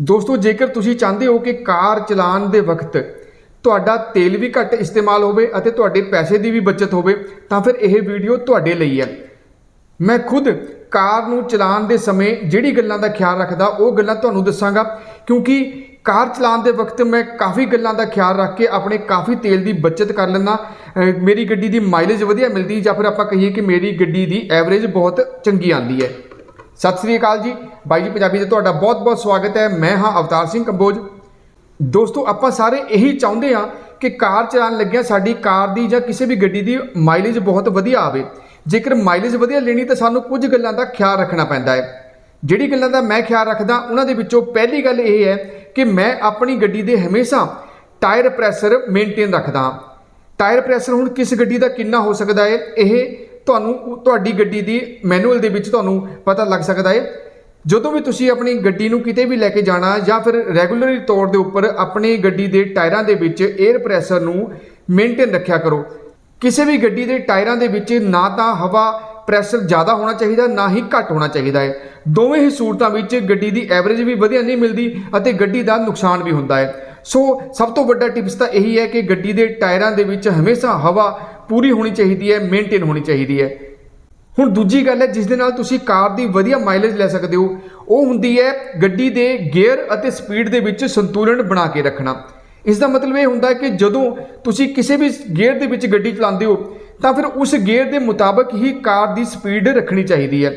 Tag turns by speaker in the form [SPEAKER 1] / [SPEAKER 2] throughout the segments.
[SPEAKER 1] ਦੋਸਤੋ, ਜੇਕਰ ਤੁਸੀਂ ਚਾਹੁੰਦੇ ਹੋ ਕਿ ਕਾਰ ਚਲਾਉਣ ਦੇ ਵਕਤ ਤੁਹਾਡਾ ਤੇਲ ਵੀ ਘੱਟ ਇਸਤੇਮਾਲ ਹੋਵੇ ਅਤੇ ਤੁਹਾਡੇ ਪੈਸੇ ਦੀ ਵੀ ਬਚਤ ਹੋਵੇ, ਤਾਂ ਫਿਰ ਇਹ ਵੀਡੀਓ ਤੁਹਾਡੇ ਲਈ ਹੈ। ਮੈਂ ਖੁਦ ਕਾਰ ਨੂੰ ਚਲਾਉਣ ਦੇ ਸਮੇਂ ਜਿਹੜੀ ਗੱਲਾਂ ਦਾ ਖਿਆਲ ਰੱਖਦਾ, ਉਹ ਗੱਲਾਂ ਤੁਹਾਨੂੰ ਦੱਸਾਂਗਾ। ਕਿਉਂਕਿ ਕਾਰ ਚਲਾਉਣ ਦੇ ਵਕਤ ਮੈਂ ਕਾਫੀ ਗੱਲਾਂ ਦਾ ਖਿਆਲ ਰੱਖ ਕੇ ਆਪਣੇ ਕਾਫੀ ਤੇਲ ਦੀ ਬਚਤ ਕਰ ਲੈਂਦਾ। ਮੇਰੀ ਗੱਡੀ ਦੀ ਮਾਈਲੇਜ ਵਧੀਆ ਮਿਲਦੀ ਜਾਂ ਫਿਰ ਆਪਾਂ ਕਹੀਏ ਕਿ ਮੇਰੀ ਗੱਡੀ ਦੀ ਐਵਰੇਜ ਬਹੁਤ ਚੰਗੀ ਆਉਂਦੀ ਹੈ। ਸਤਿ ਸ੍ਰੀ ਅਕਾਲ ਜੀ। ਬਾਈ ਜੀ, ਪੰਜਾਬੀ ਦੇ ਤੁਹਾਡਾ ਬਹੁਤ-ਬਹੁਤ ਸਵਾਗਤ ਹੈ। ਮੈਂ ਹਾਂ ਅਵਤਾਰ ਸਿੰਘ ਕੰਬੋਜ। ਦੋਸਤੋ, ਆਪਾਂ ਸਾਰੇ ਇਹੀ ਚਾਹੁੰਦੇ ਹਾਂ ਕਿ ਕਾਰ ਚਲਾਉਣ ਲੱਗਿਆ ਸਾਡੀ ਕਾਰ ਦੀ ਜਾਂ ਕਿਸੇ ਵੀ ਗੱਡੀ ਦੀ ਮਾਈਲੇਜ ਬਹੁਤ ਵਧੀਆ ਆਵੇ। ਜੇਕਰ ਮਾਈਲੇਜ ਵਧੀਆ ਲੈਣੀ ਤਾਂ ਸਾਨੂੰ ਕੁਝ ਗੱਲਾਂ ਦਾ ਖਿਆਲ ਰੱਖਣਾ ਪੈਂਦਾ ਹੈ। ਜਿਹੜੀ ਗੱਲਾਂ ਦਾ ਮੈਂ ਖਿਆਲ ਰੱਖਦਾ, ਉਹਨਾਂ ਦੇ ਵਿੱਚੋਂ ਪਹਿਲੀ ਗੱਲ ਇਹ ਹੈ ਕਿ ਮੈਂ ਆਪਣੀ ਗੱਡੀ ਦੇ ਹਮੇਸ਼ਾ ਟਾਇਰ ਪ੍ਰੈਸ਼ਰ ਮੇਨਟੇਨ ਰੱਖਦਾ ਹਾਂ। ਟਾਇਰ ਪ੍ਰੈਸ਼ਰ ਹੁਣ ਕਿਸ ਗੱਡੀ ਦਾ ਕਿੰਨਾ ਹੋ ਸਕਦਾ ਹੈ? ਇਹ ਤੁਹਾਨੂੰ ਤੁਹਾਡੀ ਗੱਡੀ ਦੀ ਮੈਨੂਅਲ ਦੇ ਵਿੱਚ ਤੁਹਾਨੂੰ ਪਤਾ ਲੱਗ ਸਕਦਾ ਹੈ ਜਦੋਂ ਵੀ ਤੁਸੀਂ ਆਪਣੀ ਗੱਡੀ ਨੂੰ ਕਿਤੇ ਵੀ ਲੈ ਕੇ ਜਾਣਾ ਜਾਂ ਫਿਰ ਰੈਗੂਲਰੀ ਤੌਰ ਦੇ ਉੱਪਰ ਆਪਣੀ ਗੱਡੀ ਦੇ ਟਾਇਰਾਂ ਦੇ ਵਿੱਚ 에ਅਰ ਪ੍ਰੈਸ਼ਰ ਨੂੰ ਮੇਨਟੇਨ ਰੱਖਿਆ ਕਰੋ। ਕਿਸੇ ਵੀ ਗੱਡੀ ਦੇ ਟਾਇਰਾਂ ਦੇ ਵਿੱਚ ਨਾ ਤਾਂ ਹਵਾ ਪ੍ਰੈਸ਼ਰ ਜ਼ਿਆਦਾ ਹੋਣਾ ਚਾਹੀਦਾ, ਨਾ ਹੀ ਘੱਟ ਹੋਣਾ ਚਾਹੀਦਾ ਹੈ ਦੋਵੇਂ ਹੀ ਸੂਰਤਾਂ ਵਿੱਚ ਗੱਡੀ ਦੀ ਐਵਰੇਜ ਵੀ ਵਧੀਆ ਨਹੀਂ ਮਿਲਦੀ ਅਤੇ ਗੱਡੀ ਦਾ ਨੁਕਸਾਨ ਵੀ ਹੁੰਦਾ ਹੈ ਸੋ ਸਭ ਤੋਂ ਵੱਡਾ ਟਿਪਸ ਤਾਂ ਇਹੀ ਹੈ ਕਿ ਗੱਡੀ ਦੇ ਟਾਇਰਾਂ ਦੇ ਵਿੱਚ ਹਮੇਸ਼ਾ ਹਵਾ ਪੂਰੀ ਹੋਣੀ ਚਾਹੀਦੀ ਹੈ ਮੇਨਟੇਨ ਹੋਣੀ ਚਾਹੀਦੀ ਹੈ। ਹੁਣ ਦੂਜੀ ਗੱਲ ਹੈ, ਜਿਸ ਦੇ ਨਾਲ ਤੁਸੀਂ ਕਾਰ ਦੀ ਵਧੀਆ ਮਾਈਲੇਜ ਲੈ ਸਕਦੇ ਹੋ, ਉਹ ਹੁੰਦੀ ਹੈ ਗੱਡੀ ਦੇ ਗੇਅਰ ਅਤੇ ਸਪੀਡ ਦੇ ਵਿੱਚ ਸੰਤੁਲਨ ਬਣਾ ਕੇ ਰੱਖਣਾ। ਇਸ ਦਾ ਮਤਲਬ ਇਹ ਹੁੰਦਾ ਹੈ ਕਿ ਜਦੋਂ ਤੁਸੀਂ ਕਿਸੇ ਵੀ ਗੇਅਰ ਦੇ ਵਿੱਚ ਗੱਡੀ ਚਲਾਉਂਦੇ ਹੋ, ਤਾਂ ਫਿਰ ਉਸ ਗੇਅਰ ਦੇ ਮੁਤਾਬਕ ਹੀ ਕਾਰ ਦੀ ਸਪੀਡ ਰੱਖਣੀ ਚਾਹੀਦੀ ਹੈ।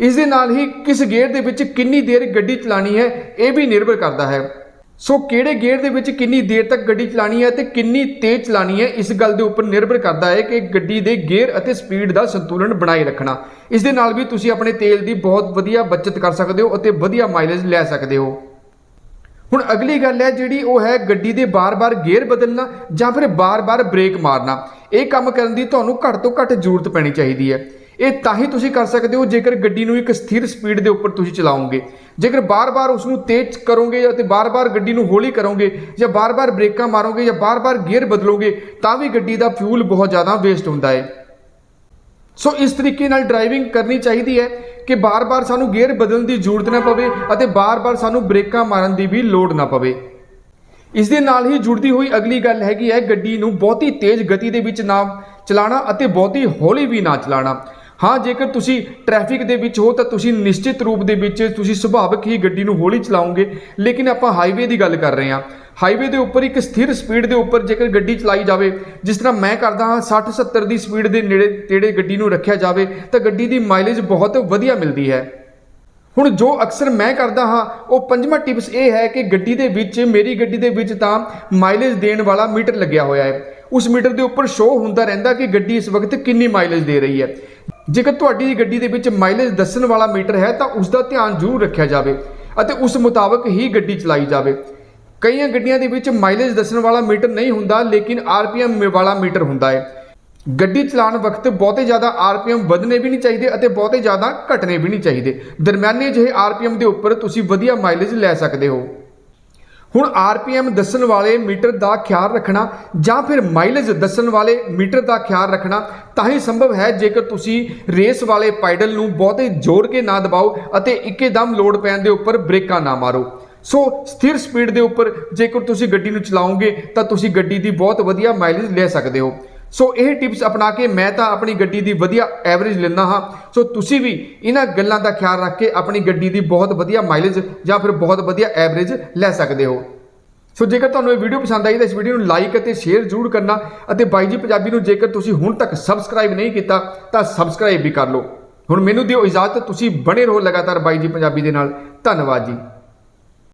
[SPEAKER 1] ਇਸ ਦੇ ਨਾਲ ਹੀ ਕਿਸ ਗੇਅਰ ਦੇ ਵਿੱਚ ਕਿੰਨੀ ਦੇਰ ਗੱਡੀ ਚਲਾਣੀ ਹੈ, ਇਹ ਵੀ ਨਿਰਭਰ ਕਰਦਾ ਹੈ। ਸੋ ਕਿਹੜੇ ਗੇਅਰ ਦੇ ਵਿੱਚ ਕਿੰਨੀ ਦੇਰ ਤੱਕ ਗੱਡੀ ਚਲਾਣੀ ਹੈ ਤੇ ਕਿੰਨੀ ਤੇਜ਼ ਚਲਾਣੀ ਹੈ, ਇਸ ਗੱਲ ਦੇ ਉੱਪਰ ਨਿਰਭਰ ਕਰਦਾ ਹੈ ਕਿ ਗੱਡੀ ਦੇ ਗੇਅਰ ਅਤੇ ਸਪੀਡ ਦਾ ਸੰਤੁਲਨ ਬਣਾਈ ਰੱਖਣਾ। ਇਸ ਦੇ ਨਾਲ ਵੀ ਤੁਸੀਂ ਆਪਣੇ ਤੇਲ ਦੀ ਬਹੁਤ ਵਧੀਆ ਬਚਤ ਕਰ ਸਕਦੇ ਹੋ ਅਤੇ ਵਧੀਆ ਮਾਈਲੇਜ ਲੈ ਸਕਦੇ ਹੋ। ਹੁਣ ਅਗਲੀ ਗੱਲ ਹੈ ਜਿਹੜੀ ਉਹ ਹੈ ਗੱਡੀ ਦੇ ਬਾਰ-ਬਾਰ ਗੇਅਰ ਬਦਲਣਾ ਜਾਂ ਫਿਰ ਬਾਰ-ਬਾਰ ਬ੍ਰੇਕ ਮਾਰਨਾ। ਇਹ ਕੰਮ ਕਰਨ ਦੀ ਤੁਹਾਨੂੰ ਘੱਟ ਤੋਂ ਘੱਟ ਜ਼ਰੂਰਤ ਪੈਣੀ ਚਾਹੀਦੀ ਹੈ। ਇਹ ਤਾਂ ਹੀ ਤੁਸੀਂ ਕਰ ਸਕਦੇ ਹੋ ਜੇਕਰ ਗੱਡੀ ਨੂੰ ਇੱਕ ਸਥਿਰ ਸਪੀਡ ਦੇ ਉੱਪਰ ਤੁਸੀਂ ਚਲਾਓਗੇ। ਜੇਕਰ ਬਾਰ-ਬਾਰ ਉਸ ਨੂੰ ਤੇਜ਼ ਕਰੋਗੇ ਅਤੇ ਬਾਰ-ਬਾਰ ਗੱਡੀ ਨੂੰ ਹੌਲੀ ਕਰੋਗੇ ਜਾਂ ਬਾਰ-ਬਾਰ ਬ੍ਰੇਕਾਂ ਮਾਰੋਗੇ ਜਾਂ ਬਾਰ-ਬਾਰ ਗੇਅਰ ਬਦਲੋਗੇ, ਤਾਂ ਵੀ ਗੱਡੀ ਦਾ ਫਿਊਲ ਬਹੁਤ ਜ਼ਿਆਦਾ ਵੇਸਟ ਹੁੰਦਾ ਹੈ। ਸੋ ਇਸ ਤਰੀਕੇ ਨਾਲ ਡਰਾਈਵਿੰਗ ਕਰਨੀ ਚਾਹੀਦੀ ਹੈ ਕਿ ਬਾਰ-ਬਾਰ ਸਾਨੂੰ ਗੇਅਰ ਬਦਲਣ ਦੀ ਜ਼ਰੂਰਤ ਨਾ ਪਵੇ ਅਤੇ ਬਾਰ-ਬਾਰ ਸਾਨੂੰ ਬ੍ਰੇਕਾਂ ਮਾਰਨ ਦੀ ਵੀ ਲੋੜ ਨਾ ਪਵੇ। ਇਸ ਦੇ ਨਾਲ ਹੀ ਜੁੜਦੀ ਹੋਈ ਅਗਲੀ ਗੱਲ ਹੈਗੀ ਹੈ ਗੱਡੀ ਨੂੰ ਬਹੁਤੀ ਤੇਜ਼ ਗਤੀ ਦੇ ਵਿੱਚ ਨਾ ਚਲਾਉਣਾ ਅਤੇ ਬਹੁਤੀ ਹੌਲੀ ਵੀ ਨਾ ਚਲਾਉਣਾ। ਹਾਂ, ਜੇਕਰ ਤੁਸੀਂ ਟ੍ਰੈਫਿਕ ਦੇ ਵਿੱਚ ਹੋ ਤਾਂ ਤੁਸੀਂ ਨਿਸ਼ਚਿਤ ਰੂਪ ਦੇ ਵਿੱਚ ਤੁਸੀਂ ਸੁਭਾਵਿਕ ਹੀ ਗੱਡੀ ਨੂੰ ਹੌਲੀ ਚਲਾਉਂਗੇ ਲੇਕਿਨ ਆਪਾਂ ਹਾਈਵੇ ਦੀ ਗੱਲ ਕਰ ਰਹੇ ਹਾਂ। ਹਾਈਵੇ ਦੇ ਉੱਪਰ ਇੱਕ ਸਥਿਰ ਸਪੀਡ ਦੇ ਉੱਪਰ ਜੇਕਰ ਗੱਡੀ ਚਲਾਈ ਜਾਵੇ, ਜਿਸ ਤਰ੍ਹਾਂ ਮੈਂ ਕਰਦਾ ਹਾਂ 60 70 ਦੀ ਸਪੀਡ ਦੇ ਨੇੜੇ ਤੇੜੇ ਗੱਡੀ ਨੂੰ ਰੱਖਿਆ ਜਾਵੇ, ਤਾਂ ਗੱਡੀ ਦੀ ਮਾਈਲੇਜ ਬਹੁਤ ਵਧੀਆ ਮਿਲਦੀ ਹੈ। ਹੁਣ ਜੋ ਅਕਸਰ ਮੈਂ ਕਰਦਾ ਹਾਂ, ਉਹ ਪੰਜਵਾਂ ਟਿਪਸ ਇਹ ਹੈ ਕਿ ਗੱਡੀ ਦੇ ਵਿੱਚ, ਮੇਰੀ ਗੱਡੀ ਦੇ ਵਿੱਚ ਤਾਂ ਮਾਈਲੇਜ ਦੇਣ ਵਾਲਾ ਮੀਟਰ ਲੱਗਿਆ ਹੋਇਆ ਹੈ। ਉਸ ਮੀਟਰ ਦੇ ਉੱਪਰ ਸ਼ੋ ਹੁੰਦਾ ਰਹਿੰਦਾ ਕਿ ਗੱਡੀ ਇਸ ਵਕਤ ਕਿੰਨੀ ਮਾਈਲੇਜ ਦੇ ਰਹੀ ਹੈ। ਜੇਕਰ ਤੁਹਾਡੀ ਗੱਡੀ ਦੇ ਵਿੱਚ ਮਾਈਲੇਜ ਦੱਸਣ ਵਾਲਾ ਮੀਟਰ ਹੈ, ਤਾਂ ਉਸ ਦਾ ਧਿਆਨ ਜ਼ਰੂਰ ਰੱਖਿਆ ਜਾਵੇ ਅਤੇ ਉਸ ਮੁਤਾਬਕ ਹੀ ਗੱਡੀ ਚਲਾਈ ਜਾਵੇ। ਕਈਆਂ ਗੱਡੀਆਂ ਦੇ ਵਿੱਚ ਮਾਈਲੇਜ ਦੱਸਣ ਵਾਲਾ ਮੀਟਰ ਨਹੀਂ ਹੁੰਦਾ, ਲੇਕਿਨ ਆਰਪੀਐਮ ਵਾਲਾ ਮੀਟਰ ਹੁੰਦਾ ਹੈ। ਗੱਡੀ ਚਲਾਉਣ ਵਕਤ ਬਹੁਤੇ ਜ਼ਿਆਦਾ ਆਰਪੀਐਮ ਵਧਣੇ ਵੀ ਨਹੀਂ ਚਾਹੀਦੇ ਅਤੇ ਬਹੁਤੇ ਜ਼ਿਆਦਾ ਘਟਣੇ ਵੀ ਨਹੀਂ ਚਾਹੀਦੇ। ਦਰਮਿਆਨੇ ਜਿਹੇ ਆਰਪੀਐਮ ਦੇ ਉੱਪਰ ਤੁਸੀਂ ਵਧੀਆ ਮਾਈਲੇਜ ਲੈ ਸਕਦੇ ਹੋ। ਹੁਣ ਆਰਪੀਐਮ ਦੱਸਣ ਵਾਲੇ ਮੀਟਰ ਦਾ ਖਿਆਲ ਰੱਖਣਾ ਜਾਂ ਫਿਰ ਮਾਈਲੇਜ ਦੱਸਣ ਵਾਲੇ ਮੀਟਰ ਦਾ ਖਿਆਲ ਰੱਖਣਾ ਤਾਂ ਹੀ ਸੰਭਵ ਹੈ ਜੇਕਰ ਤੁਸੀਂ ਰੇਸ ਵਾਲੇ ਪਾਈਡਲ ਨੂੰ ਬਹੁਤੇ ਜ਼ੋਰ ਕੇ ਨਾ ਦਬਾਓ ਅਤੇ ਇੱਕੇਦਮ ਲੋਡ ਪੈਣ ਦੇ ਉੱਪਰ ਬ੍ਰੇਕਾਂ ਨਾ ਮਾਰੋ। ਸੋ ਸਥਿਰ ਸਪੀਡ ਦੇ ਉੱਪਰ ਜੇਕਰ ਤੁਸੀਂ ਗੱਡੀ ਨੂੰ ਚਲਾਓਗੇ ਤਾਂ ਤੁਸੀਂ ਗੱਡੀ ਦੀ ਬਹੁਤ ਵਧੀਆ ਮਾਈਲੇਜ ਲੈ ਸਕਦੇ ਹੋ। ਸੋ ਇਹ ਟਿਪਸ ਅਪਣਾ ਕੇ ਮੈਂ ਤਾਂ ਆਪਣੀ ਗੱਡੀ ਦੀ ਵਧੀਆ ਐਵਰੇਜ ਲੈਂਦਾ ਹਾਂ। ਸੋ ਤੁਸੀਂ ਵੀ ਇਹਨਾਂ ਗੱਲਾਂ ਦਾ ਖਿਆਲ ਰੱਖ ਕੇ ਆਪਣੀ ਗੱਡੀ ਦੀ ਬਹੁਤ ਵਧੀਆ ਮਾਈਲੇਜ ਜਾਂ ਫਿਰ ਬਹੁਤ ਵਧੀਆ ਐਵਰੇਜ ਲੈ ਸਕਦੇ ਹੋ। ਸੋ ਜੇਕਰ ਤੁਹਾਨੂੰ ਇਹ ਵੀਡੀਓ ਪਸੰਦ ਆਈ ਤਾਂ ਇਸ ਵੀਡੀਓ ਨੂੰ ਲਾਈਕ ਅਤੇ ਸ਼ੇਅਰ ਜ਼ਰੂਰ ਕਰਨਾ ਅਤੇ ਬਾਈ ਜੀ ਪੰਜਾਬੀ ਨੂੰ ਜੇਕਰ ਤੁਸੀਂ ਹੁਣ ਤੱਕ ਸਬਸਕ੍ਰਾਈਬ ਨਹੀਂ ਕੀਤਾ ਤਾਂ ਸਬਸਕ੍ਰਾਈਬ ਵੀ ਕਰ ਲਓ। ਹੁਣ ਮੈਨੂੰ ਦਿਓ ਇਜਾਜ਼ਤ, ਤੁਸੀਂ ਬਣੇ ਰਹੋ ਲਗਾਤਾਰ ਬਾਈ ਜੀ ਪੰਜਾਬੀ ਦੇ ਨਾਲ। ਧੰਨਵਾਦ ਜੀ।